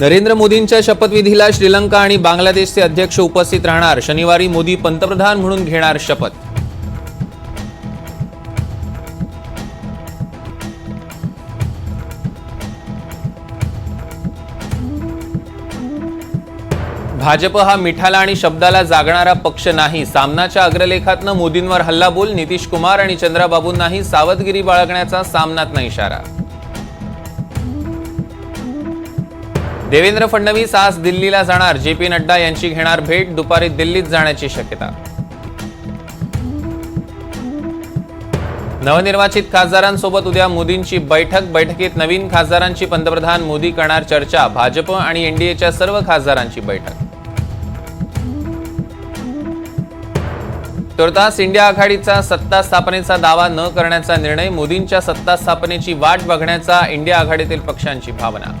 नरेंद्र मोदींच्या शपथविधीला श्रीलंका आणि बांगलादेशचे अध्यक्ष उपस्थित राहणार. शनिवारी मोदी पंतप्रधान म्हणून घेणार शपथ. भाजप हा मिठाला आणि शब्दाला जागणारा पक्ष नाही. सामनाच्या अग्रलेखातनं मोदींवर हल्लाबोल नितीश कुमार आणि चंद्राबाबूंनाही सावधगिरी बाळगण्याचा सामनातनं इशारा. देवेंद्र फडणवीस आज दिल्लीला जाणार. जे पी नड्डा यांची घेणार भेट. दुपारी दिल्लीत जाण्याची शक्यता. नवनिर्वाचित खासदारांसोबत उद्या मोदींची बैठक. बैठकीत नवीन खासदारांची पंतप्रधान मोदी करणार चर्चा. भाजप आणि एनडीएच्या सर्व खासदारांची बैठक. तुर्तास इंडिया आघाडीचा सत्ता स्थापनेचा दावा न करण्याचा निर्णय. मोदींच्या सत्ता स्थापनेची वाट बघण्याचा इंडिया आघाडीतील पक्षांची भावना.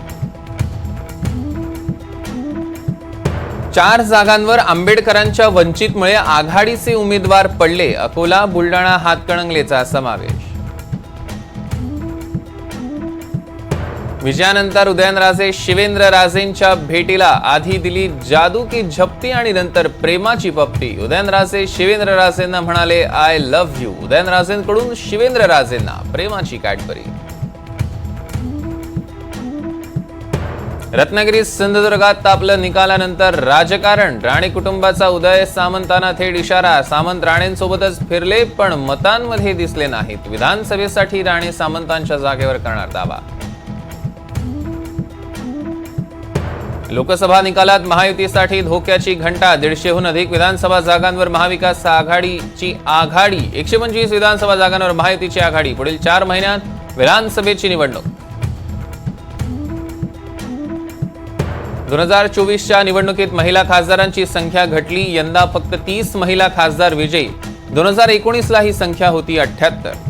चार जागांवर आंबेडकरांच्या वंचितमुळे आघाडीचे उमेदवार पडले. अकोला बुलडाणा हातकणंगलेचा समावेश. विजयानंतर उदयनराजे शिवेंद्र राजेंच्या भेटीला आधी दिली जादू की झपती आणि नंतर प्रेमाची पप्ती उदयनराजे शिवेंद्र राजेंना म्हणाले आय लव्ह यू. उदयनराजेंकडून शिवेंद्र राजेंना प्रेमाची कॅडबरी रत्नागिरी सिंधुदुर्गात तापलं निकालानंतर राजकारण. राणे कुटुंबाचा उदय सामंतांना थेट इशारा. सामंत राणेंसोबतच फिरले पण मतांमध्ये दिसले नाहीत. विधानसभेसाठी राणे सामंतांच्या जागेवर करणार दावा. लोकसभा निकालात महायुतीसाठी धोक्याची घंटा. दीडशेहून अधिक विधानसभा जागांवर महाविकास आघाडीची आघाडी. एकशे पंचवीस विधानसभा जागांवर महायुतीची आघाडी. पुढील चार महिन्यात विधानसभेची निवडणूक. दोन हजार चोवीसच्या निवडणुकीत महिला खासदारांची संख्या घटली यंदा फक्त तीस महिला खासदार विजयी. दोन हजार एकोणीसला ही संख्या होती अठ्ठ्याहत्तर.